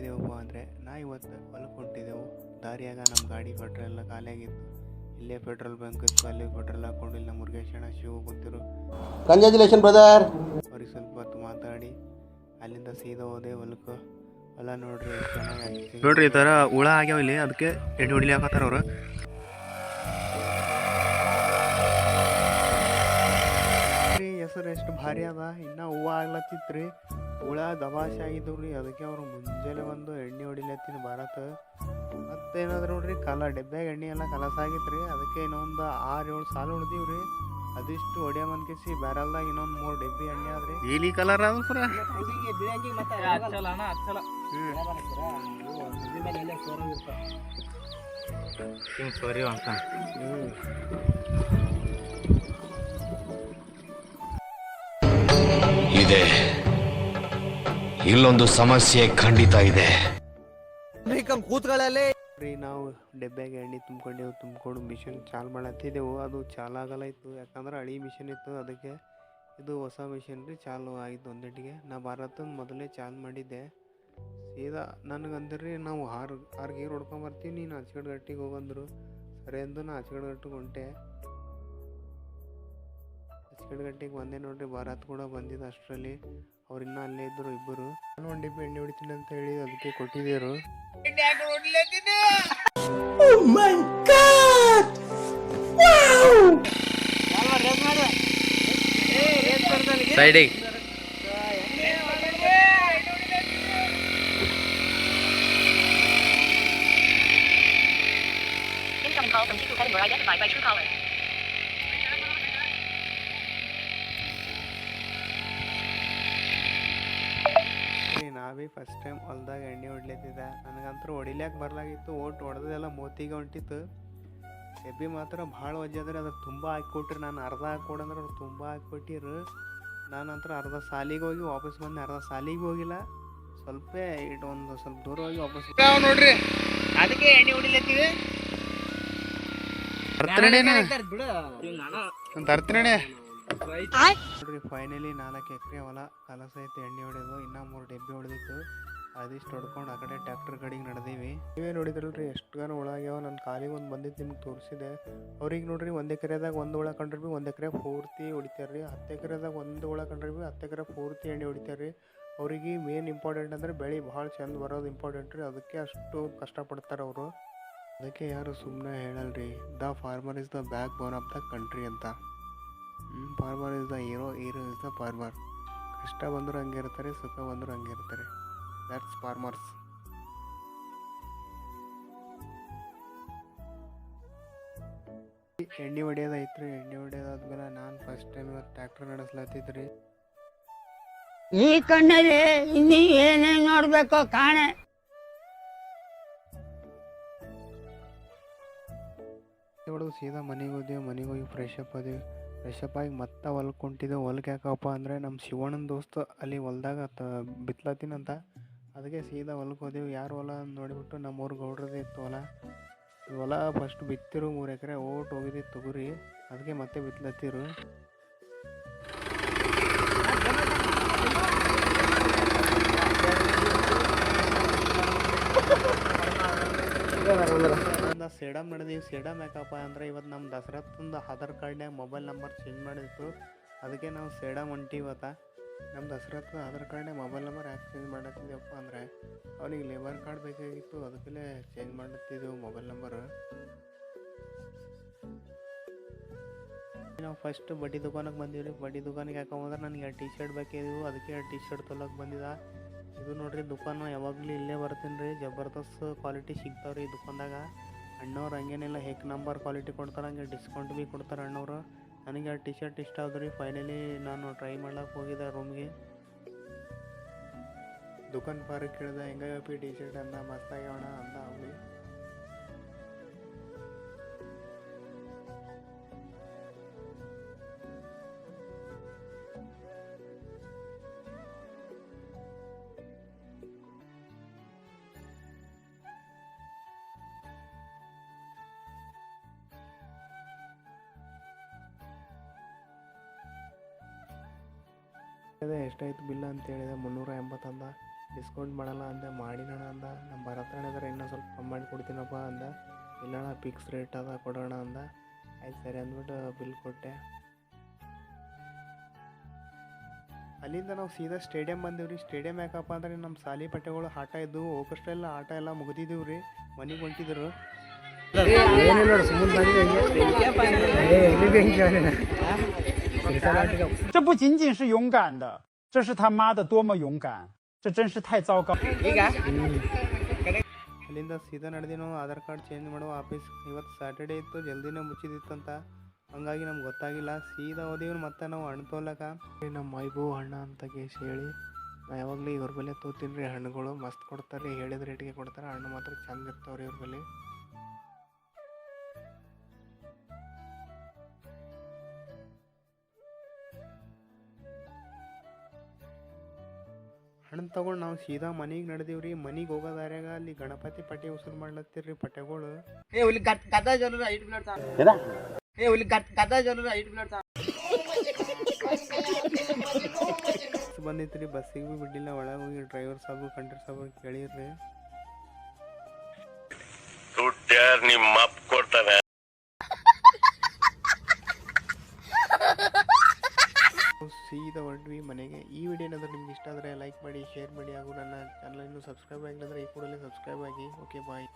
ಹೊಂಟಿದ್ದೇವಪ್ಪ ಅಂದರೆ ನಾ ಇವತ್ತು ಹೊಲಕ್ಕೆ ಹೊಂಟಿದ್ದೆವು ದಾರಿಯಾಗ ನಮ್ಮ ಗಾಡಿ ಪೆಟ್ರೋಲ್ ಎಲ್ಲ ಖಾಲಿಯಾಗಿತ್ತು. ಇಲ್ಲೇ ಪೆಟ್ರೋಲ್ ಬಂಕ್ ಇತ್ತು. ಅಲ್ಲಿ ಪೆಟ್ರೋಲ್ ಹಾಕೊಂಡಿಲ್ಲ ಇಲ್ಲಿ ನಮ್ಮ ಮುರುಗೇಶ್ ಅಣ್ಣ ಶಿವ ಕೂತಿರು ಕಂಗ್ರ್ಯಾಚುಲೇಷನ್ ಬ್ರದರ್ ಅವ್ರಿಗೆ ಸ್ವಲ್ಪ ಹೊತ್ತು ಮಾತಾಡಿ. ಅಲ್ಲಿಂದ ಸೀದಾ ಹೋದೆ ಹೊಲಕ್ಕೆ. ಹೊಲ ನೋಡ್ರಿ ಚೆನ್ನಾಗಿ ನೋಡ್ರಿ ಈ ಥರ ಹುಳ ಆಗ್ಯಾವ ಇಲ್ಲಿ. ಅದಕ್ಕೆ ಎಣ್ಣೆ ಹೊಡಿಲಿ ಹಾಕತ್ತಾರ ಅವರು. ಹೆಸರು ಎಷ್ಟು ಭಾರಿ ಅದ. ಇನ್ನೂ ಹೂವು ಆಗ್ಲತ್ತಿತ್ರಿ. ಹುಳ ದಬಾಸಿ ಆಗಿದ್ದವು ರೀ ಅದಕ್ಕೆ ಅವರು ಮುಂಜಾನೆ ಬಂದು ಎಣ್ಣೆ ಹೊಡಿಲತ್ತಿನ ಭಾರತ. ಮತ್ತೇನಾದ್ರು ನೋಡ್ರಿ ಕಲ ಡಬ್ಬ್ಯಾಗ ಎಣ್ಣೆ ಎಲ್ಲ ಕಲಸಾಗಿತ್ತು ರೀ ಅದಕ್ಕೆ ಇನ್ನೊಂದು ಆರು ಏಳು ಸಾಲು ಉಳ್ದೀವಿ ರೀ ಅದಿಷ್ಟು ಹೊಡಿಯ ಮಂದ್ಕಿಸಿ ಬ್ಯಾರಲ್ದಾಗ ಇನ್ನೊಂದು ಮೂರು ಡಬ್ಬಿ ಎಣ್ಣೆ ಆದ್ರಿ. ನೀಲಿ ಕಲರ್ ಅದ ಪೂರ. ಸರಿ ಅಂತ. ಇದೆ. ಇಲ್ಲೊಂದು ಸಮಸ್ಯೆ ಖಂಡಿತ ಇದೆ. ಕೂತ್ಗಳಲ್ಲಿ ರೀ ನಾವು ಡೆಬ್ಬೆಗೆ ಎಣ್ಣೆ ತುಂಬ್ಕೊಂಡೆವು ತುಂಬ್ಕೊಂಡು ಮಿಷನ್ ಚಾಲು ಮಾಡತ್ತಿದ್ದೆವು ಅದು ಚಾಲು ಆಗಲ್ಲ ಇತ್ತು. ಯಾಕಂದ್ರೆ ಹಳಿ ಮಿಷನ್ ಇತ್ತು. ಅದಕ್ಕೆ ಇದು ಹೊಸ ಮಿಷನ್ ರೀ ಚಾಲು ಆಯಿತು ಒಂದಿಟ್ಟಿಗೆ. ನಾ ಭಾರತದ ಮೊದಲೇ ಚಾಲು ಮಾಡಿದ್ದೆ. ಸೀದಾ ನನಗೆ ಅಂದ್ರಿ ನಾವು ಆರು ಆರು ಗೀರ್ ಹೊಡ್ಕೊಂಬರ್ತೀವಿ. ನೀನು ಆಚಗಡ್ ಗಟ್ಟಿಗೆ ಹೋಗಂದ್ರು. ಸರಿ ಅಂದು ನಾ ಆಚಗಡ್ ಗಟ್ಟಿಗೆ ಹೊಂಟೆ. ಆಚಗಡ್ ಗಟ್ಟಿಗೆ ಬಂದೆ ನೋಡ್ರಿ ಭಾರತ್ ಕೂಡ ಬಂದಿದ್ದು ಅಷ್ಟರಲ್ಲಿ. ಅವ್ರು ಇನ್ನೂ ಅಲ್ಲೇ ಇದ್ದರು ಇಬ್ಬರು. ನಾನು ಒಂದು ಡಿಬ್ಬಿ ಎಣ್ಣೆ ಹೊಡಿತೀನಿ ಅಂತ ಹೇಳಿ ಅದಕ್ಕೆ ಕೊಟ್ಟಿದ್ದೀರು ಸೈಡಿಗೆ Incoming call from people heading were identified by Truecaller. ರೀ ನಾವೇ ಫಸ್ಟ್ ಟೈಮ್ ಹೊಲ್ದಾಗ ಎಣ್ಣೆ ಹೊಡ್ಲತ್ತಿದ್ದ. ನನಗಂತೂ ಹೊಡಿಲ್ಯಾಕ ಬರ್ಲಾಗಿತ್ತು. ಓಟ್ ಹೊಡೆದೆಲ್ಲ ಮೋತಿಗೆ ಹೊಂಟಿತ್ತು. ಎಬ್ಬಿ ಮಾತ್ರ ಭಾಳ ಒಜ್ಜದ್ರೆ ಅದ್ರ ತುಂಬ ಹಾಕಿಕೊಟ್ರಿ ನಾನು ಅರ್ಧ ಹಾಕ್ಕೊಡಂದ್ರೆ ಅವ್ರು ತುಂಬ ಹಾಕಿಕೊಟ್ಟಿರು ನಾನಂತರ ಅರ್ಧ ಸಾಲಿಗೆ ಹೋಗಿ ವಾಪಸ್ ಬಂದೆ. ಅರ್ಧ ಸಾಲಿಗೆ ಹೋಗಿಲ್ಲ. ಸ್ವಲ್ಪ ಇಟ್ಟು ಒಂದು ಸ್ವಲ್ಪ ದೂರ ಹೋಗಿ ವಾಪಸ್ ನೋಡ್ರಿ. ಅದಕ್ಕೆ ಎಣ್ಣೆ ಹೊಡಿಲತ್ತೀವಿ. ತರ್ತೀರಣ್ಣೆ ನೋಡ್ರಿ ಫೈನಲಿ ನಾಲ್ಕು ಎಕರೆ ಹೊಲ ಕಲಸ ಐತೆ ಎಣ್ಣೆ ಹೊಡೆದು, ಇನ್ನೂ ಮೂರು ಡಬ್ಬಿ ಹೊಡೆದಿತ್ತು. ಅದಿಷ್ಟು ಹೊಡ್ಕೊಂಡು ಆ ಕಡೆ ಟ್ಯಾಕ್ಟರ್ ಕಡೆಗೆ ನಡೆದೀವಿ. ನೀವೇ ನೋಡಿದ್ರಲ್ರಿ, ಎಷ್ಟು ಗಾನ ಹುಳ ಆಗ್ಯಾವ. ನನ್ನ ಕಾಲಿಗೆ ಒಂದು ಬಂದಿದ್ದು ನಿಮ್ಗೆ ತೋರಿಸಿದೆ. ಅವ್ರಿಗೆ ನೋಡ್ರಿ, ಒಂದು ಎಕರೆದಾಗ ಒಂದು ಹುಳ ಕಂಡ್ರಿ ಬಿ ಒಂದು ಎಕರೆ ಪೂರ್ತಿ ಹೊಡಿತಾರೆ ರೀ ಹತ್ತು ಎಕರೆದಾಗ ಒಂದು ಹುಳ ಕಂಡ್ರಿ ಬಿ ಹತ್ತು ಎಕರೆ ಪೂರ್ತಿ ಎಣ್ಣೆ ಹೊಡಿತಾರೆ ರೀ ಅವ್ರಿಗೆ ಮೇನ್ ಇಂಪಾರ್ಟೆಂಟ್ ಅಂದರೆ ಬೆಳೆ ಭಾಳ ಚೆಂದ ಬರೋದು ಇಂಪಾರ್ಟೆಂಟ್ ರೀ. ಅದಕ್ಕೆ ಅಷ್ಟು ಕಷ್ಟಪಡ್ತಾರೆ ಅವರು. ಅದಕ್ಕೆ ಯಾರು ಸುಮ್ಮನೆ ಹೇಳಲ್ರಿ, the farmer is the backbone of the country ಅಂತ. Farmer is the hero hero is the farmer ಕಷ್ಟ ಬಂದರೂ ಹಂಗೆ ಇರ್ತಾರೆ ಸುಖ ಬಂದರೂ ಹಂಗೆ ಇರ್ತಾರೆ. ದಟ್ಸ್ ಫಾರ್ಮರ್ಸ್ ಎಣ್ಣೆ ಹೊಡಿಯೋದೈತ್ರಿ ಎಣ್ಣೆ ಹೊಡೆಯೋದಾದ್ಮೇಲೆ ನಾನು ಫಸ್ಟ್ ಟೈಮ್ ಟ್ರ್ಯಾಕ್ಟರ್ ನಡೆಸ್ಲತ್ತಿದ್ರಿ. ಈ ಕಣ್ಣಲ್ಲಿ ಇನ್ನು ಏನೇನು ನೋಡಬೇಕು ಕಾಣೆ. ಹೊಡೆದು ಸೀದಾ ಮನೆಗೆ ಹೋದ್ವಿ ಮನೆಗೆ ಹೋಗಿ ಫ್ರೆಶ್ ಅಪ್ ಆದೆವು. ಆಗಿ ಮತ್ತೆ ಹೊಲಕ್ಕೆ ಹೊಂಟಿದ್ದೆವು ಹೊಲಕ್ಕೆ ಯಾಕಪ್ಪ ಅಂದರೆ ನಮ್ಮ ಶಿವಣ್ಣನ ದೋಸ್ತ ಅಲ್ಲಿ ಹೊಲ್ದಾಗ ತ ಬಿತ್ಲತ್ತೀನಂತ. ಅದಕ್ಕೆ ಸೀದಾ ಹೊಲಕ್ಕೆ ಹೋದೆವು. ಯಾರು ಹೊಲ ನೋಡಿಬಿಟ್ಟು ನಮ್ಮೂರು ಗೌಡ್ರದೇ ಇತ್ತು ಹೊಲ. ಹೊಲ ಫಸ್ಟ್ ಬಿತ್ತಿರು ಮೂರು ಎಕರೆ ಓಟ್ ಹೋಗಿದ್ದಿತ್ತು ತೊಗರಿ ಅದಕ್ಕೆ ಮತ್ತೆ ಬಿತ್ಲತ್ತಿರು. ಒಂದು ಸೇಡಮ್ ನಡೆದೀವಿ ಸೇಡಮ್ ಯಾಕಪ್ಪ ಅಂದರೆ ಇವತ್ತು ನಮ್ಮ ದಸರಾತಂದು ಆಧಾರ್ ಕಾರ್ಡ್ನ್ಯಾಗ ಮೊಬೈಲ್ ನಂಬರ್ ಚೇಂಜ್ ಮಾಡಿತ್ತು ಅದಕ್ಕೆ ನಾವು ಸೇಡಮ್ ಇವತ್ತ. ನಮ್ಮ ದಸರಾತ್ನ ಆಧಾರ್ ಕಾರ್ಡ್ನ್ಯಾಗ ಮೊಬೈಲ್ ನಂಬರ್ ಯಾಕೆ ಚೇಂಜ್ ಮಾಡತ್ತಿದ್ದೀವಪ್ಪ ಅಂದರೆ ಅವ್ನಿಗೆ ಲೇಬರ್ ಕಾರ್ಡ್ ಬೇಕಾಗಿತ್ತು ಅದಕ್ಕೆ ಚೇಂಜ್ ಮಾಡತ್ತಿದ್ದೆವು ಮೊಬೈಲ್ ನಂಬರ್. ನಾವು ಫಸ್ಟ್ ಬಡ್ಡಿ ದುಕಾನಕ್ಕೆ ಬಂದೀವಿ ರೀ ಬಡ್ಡಿ ದುಕಾನಿಗೆ ಯಾಕಂದ್ರೆ ನನಗೆ ಟಿ ಶರ್ಟ್ ಬೇಕಿದ್ವು, ಅದಕ್ಕೆ ಟಿ ಶರ್ಟ್ ತೊಲಕ್ಕೆ ಬಂದಿದ್ದ ಇದು ನೋಡ್ರಿ, ದುಕಾನು ಯಾವಾಗಲೂ ಇಲ್ಲೇ ಬರ್ತೀನಿ ರೀ ಜಬರ್ದಸ್ತ್ ಕ್ವಾಲಿಟಿ ಸಿಗ್ತಾವೆ ರೀ ಈ ದುಕಾನ್ದಾಗ. ಅಣ್ಣವ್ರು ಹಂಗೇನಿಲ್ಲ ಹೆಕ್ ನಂಬರ್ ಕ್ವಾಲಿಟಿ ಕೊಡ್ತಾರೆ, ಹಂಗೆ ಡಿಸ್ಕೌಂಟ್ ಭೀ ಕೊಡ್ತಾರೆ ಅಣ್ಣವ್ರು. ನನಗೆ ಆ ಟಿ ಶರ್ಟ್ ಇಷ್ಟ ಆದ್ರಿ ಫೈನಲಿ ನಾನು ಟ್ರೈ ಮಾಡ್ಲಕ್ಕೆ ಹೋಗಿದ್ದೆ ರೂಮ್ಗೆ ದುಕಾನ್ ಪಾರಿಗೆ ಕೇಳಿದೆ ಹೆಂಗಾಗಪ್ಪಿ ಟಿ ಶರ್ಟ್ ಅಂದ ಮಸ್ತಾಗ್ಯಾವಣ ಅಂದ ಅವಳಿ ಅದೇ ಎಷ್ಟಾಯ್ತು ಬಿಲ್ ಅಂತ ಹೇಳಿದೆ ಮುನ್ನೂರ ಅಂದ. ಡಿಸ್ಕೌಂಟ್ ಮಾಡಲ್ಲ ಅಂದೆ, ಮಾಡಿನಣ ಅಂದ. ನಮ್ಮ ಭರತ್ರ ಇದ್ರೆ ಇನ್ನೂ ಸ್ವಲ್ಪ ಕಮ್ಮಿ ಮಾಡಿ ಕೊಡ್ತೀನಪ್ಪ ಅಂದ. ಇಲ್ಲಣ್ಣ ಫಿಕ್ಸ್ ರೇಟ್ ಅದ, ಕೊಡೋಣ ಅಂದ. ಆಯ್ತು ಸರಿ ಅಂದ್ಬಿಟ್ಟು ಬಿಲ್ ಕೊಟ್ಟೆ. ಅಲ್ಲಿಂದ ನಾವು ಸೀದಾ ಸ್ಟೇಡಿಯಂ ಬಂದೀವಿ ರೀ ಸ್ಟೇಡಿಯಂ ಯಾಕಪ್ಪ ಅಂದ್ರೆ ನಮ್ಮ ಸಾಲಿ ಪಟ್ಟೆಗಳು ಆಟ ಇದ್ದವು. ಹೋಗಷ್ಟೆಲ್ಲ ಆಟ ಎಲ್ಲ ಮುಗಿದಿದ್ದೀವಿ ರೀ. ಮನೆಗೆ ಹೊಂಟಿದ್ರು. 这不仅仅是勇敢的，这是他妈的多么勇敢！这真是太糟糕。 ಅಲ್ಲಿಂದ ಸೀದಾ ನಡೆದಿ ನಾವು ಆಧಾರ್ ಕಾರ್ಡ್ ಚೇಂಜ್ ಮಾಡುವ ಆಫೀಸ್ ಇವತ್ತು ಸ್ಯಾಟರ್ಡೇ ಇತ್ತು ಜಲ್ದಿನೇ ಮುಚ್ಚಿದಿತ್ತಂತ ಹಂಗಾಗಿ ನಮ್ಗೆ ಗೊತ್ತಾಗಿಲ್ಲ ಸೀದಾ ಹೋದಿವಿ ಮತ್ತೆ ನಾವು ಹಣ್ಣು ತೊಗೊಳಕ ನಮ್ಮ ಮೈಬೂ ಹಣ್ಣು ಅಂತ ಕೇಸಿ ಹೇಳಿ ನಾ ಯಾವಾಗಲೂ ಇವ್ರ ಬಳಿ ತೋತೀನಿ ರೀ ಹಣ್ಣುಗಳು ಮಸ್ತ್ ಕೊಡ್ತಾರೆ ರೀ ಹೇಳಿದ ರೇಟಿಗೆ ಕೊಡ್ತಾರೆ ಹಣ್ಣು ಮಾತ್ರ ಚಂದ ಇರ್ತಾವ್ರಿ ಇವ್ರ ಬಳಿ ಹಣ್ಣು ತಗೊಂಡು ನಾವು ಸೀದಾ ಮನೆಗೆ ನಡೆದೀವಿ ರೀ ಮನೆಗೆ ಹೋಗೋ ದಾರ್ಯಾಗ ಅಲ್ಲಿ ಗಣಪತಿ ಪಟ್ಟಿ ಉಸಿರು ಮಾಡ್ಲತ್ತೀರಿ ಪಟ್ಟೆಗಳು ಏ ಹುಲಿ ಗತ್ ಗದ ಜೋರ ಐಟ್ ಏ ಹುಲಿ ಗತ್ ಗದ ಜೋರ ಐಟ್ ಬಿಡ್ತಾ ಬಸ್ ಬಂದಿತ್ತು ರೀ ಬಸ್ಸಿಗೆ ಭೀ ಬಿಡ್ಲಿಲ್ಲ ಒಳಗೆ ಹೋಗಿ ಡ್ರೈವರ್ ಸಾಬು ಕಂಡ್ರ ಸಾಬು ಕೇಳಿರ್ರಿ. ನಿಮ್ಮ ಅಪ್ಪ ಕೊಡ್ತಾನೆ. ಸೀದಾ ಹೊರಟ್ವಿ ಶೇರ್ ಮಾಡಿ ಹಾಗೂ ನನ್ನ ಚಾನಲ್ ಇನ್ನೂ ಸಬ್ಸ್ಕ್ರೈಬ್ ಆಗಿಲ್ಲ ಅಂದರೆ ಈ ಕೂಡಲೇ ಸಬ್ಸ್ಕ್ರೈಬ್ ಆಗಿ. Okay bye